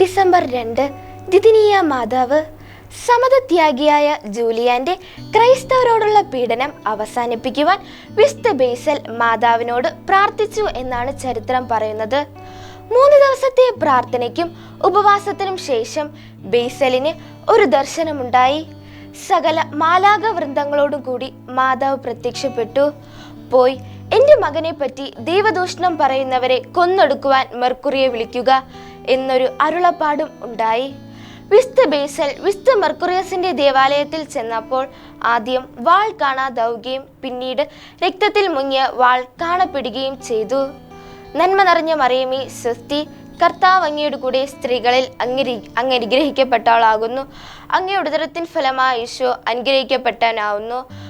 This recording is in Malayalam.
ഡിസംബർ രണ്ട് ദിദിനീയ മാതാവ് സമതത്യാഗിയായ ജൂലിയാന്റെ ക്രൈസ്തവരോടുള്ള പീഡനം അവസാനിപ്പിക്കുവാൻ വിസ്ത ബേസൽ മാതാവിനോട് പ്രാർത്ഥിച്ചു എന്നാണ് ചരിത്രം പറയുന്നത്. മൂന്ന് ദിവസത്തെ പ്രാർത്ഥനയ്ക്കും ഉപവാസത്തിനും ശേഷം ബേസലിന് ഒരു ദർശനമുണ്ടായി. സകല മാലാക വൃന്ദങ്ങളോടും കൂടി മാതാവ് പ്രത്യക്ഷപ്പെട്ടു. പോയി എന്റെ മകനെ പറ്റി ദൈവദൂഷണം പറയുന്നവരെ കൊന്നൊടുക്കുവാൻ മെർക്കുറിയെ വിളിക്കുക. എന്നൊരു അരുളപ്പാടും ഉണ്ടായി. വിസ്ത ബേസൽ വിസ്ത മെർക്കുറിയസിന്റെ ദേവാലയത്തിൽ ചെന്നപ്പോൾ ആദ്യം വാൾ കാണാതാവുകയും പിന്നീട് രക്തത്തിൽ മുങ്ങിയ വാൾ കാണപ്പെടുകയും ചെയ്തു. നന്മ നിറഞ്ഞ മറിയമേ സ്വസ്തി കർത്താവ് അങ്ങയുടെ കൂടെ സ്ത്രീകളിൽ അങ്ങരി അങ്ങ് അനുഗ്രഹിക്കപ്പെട്ടവളാകുന്നു അങ്ങയുടെ ഉദരത്തിൻ ഫലമായ ഈശോ അനുഗ്രഹിക്കപ്പെട്ടവനാവുന്നു.